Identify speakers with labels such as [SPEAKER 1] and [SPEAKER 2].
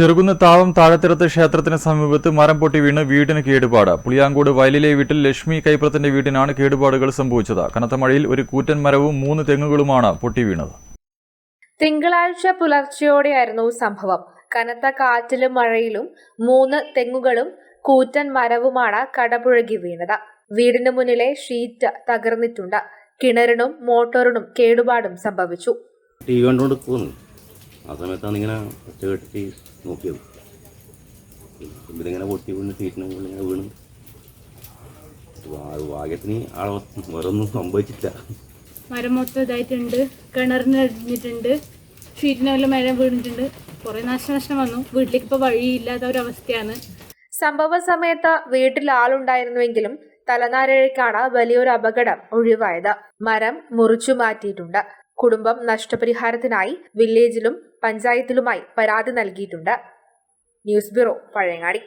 [SPEAKER 1] ചെറുകുന്ന് താവം താഴത്തിറത്ത് ക്ഷേത്രത്തിന് സമീപത്ത് മരം പൊട്ടി വീണ് വീടിന് കേടുപാട്. പുളിയാങ്കോട് വയലിലെ വീട്ടിൽ ലക്ഷ്മി കൈപ്രത്തിന്റെ വീടിനാണ് കേടുപാടുകൾ സംഭവിച്ചത്. കനത്ത മഴയിൽ ഒരു കൂറ്റൻ മരവും മൂന്ന് തെങ്ങുകളുമാണ് പൊട്ടി വീണത്.
[SPEAKER 2] തിങ്കളാഴ്ച പുലർച്ചെയോടെയായിരുന്നു സംഭവം. കനത്ത കാറ്റിലും മഴയിലും മൂന്ന് തെങ്ങുകളും കൂറ്റൻ മരവുമാണ് കടപുഴകി വീണത്. വീടിന് മുന്നിലെ ഷീറ്റ് തകർന്നിട്ടുണ്ട്. കിണറിനും മോട്ടോറിനും കേടുപാടും സംഭവിച്ചു.
[SPEAKER 3] ആ സമയത്താണ് ഇങ്ങനെ ഒറ്റ കെട്ടി നോക്കിയത്. ഇതിലിങ്ങനെ പൊട്ടി വീണ് സീറ്റിന് മുകളിൽ ഇങ്ങനെ വീണ്. ഭാഗ്യത്തിന് ആളെ വേറൊന്നും സംഭവിച്ചില്ല.
[SPEAKER 4] മരം മൊത്തം ഇതായിട്ടുണ്ട്. കിണറിന് അടിഞ്ഞിട്ടുണ്ട്. ഷീറ്റിന് വല്ല മരം വീണിട്ടുണ്ട്. കുറേ നാശനഷ്ടം വന്നു. വീട്ടിലേക്ക് ഇപ്പോൾ വഴിയില്ലാത്ത ഒരവസ്ഥയാണ് അവസ്ഥയാണ്
[SPEAKER 2] സംഭവ സമയത്ത് വീട്ടിൽ ആളുണ്ടായിരുന്നുവെങ്കിലും തലനാരിഴയ്ക്കാണ് വലിയൊരു അപകടം ഒഴിവായത്. മരം മുറിച്ചു മാറ്റിയിട്ടുണ്ട്. കുടുംബം നഷ്ടപരിഹാരത്തിനായി വില്ലേജിലും പഞ്ചായത്തിലുമായി പരാതി നൽകിയിട്ടുണ്ട്. News bureau Pazhayangadi.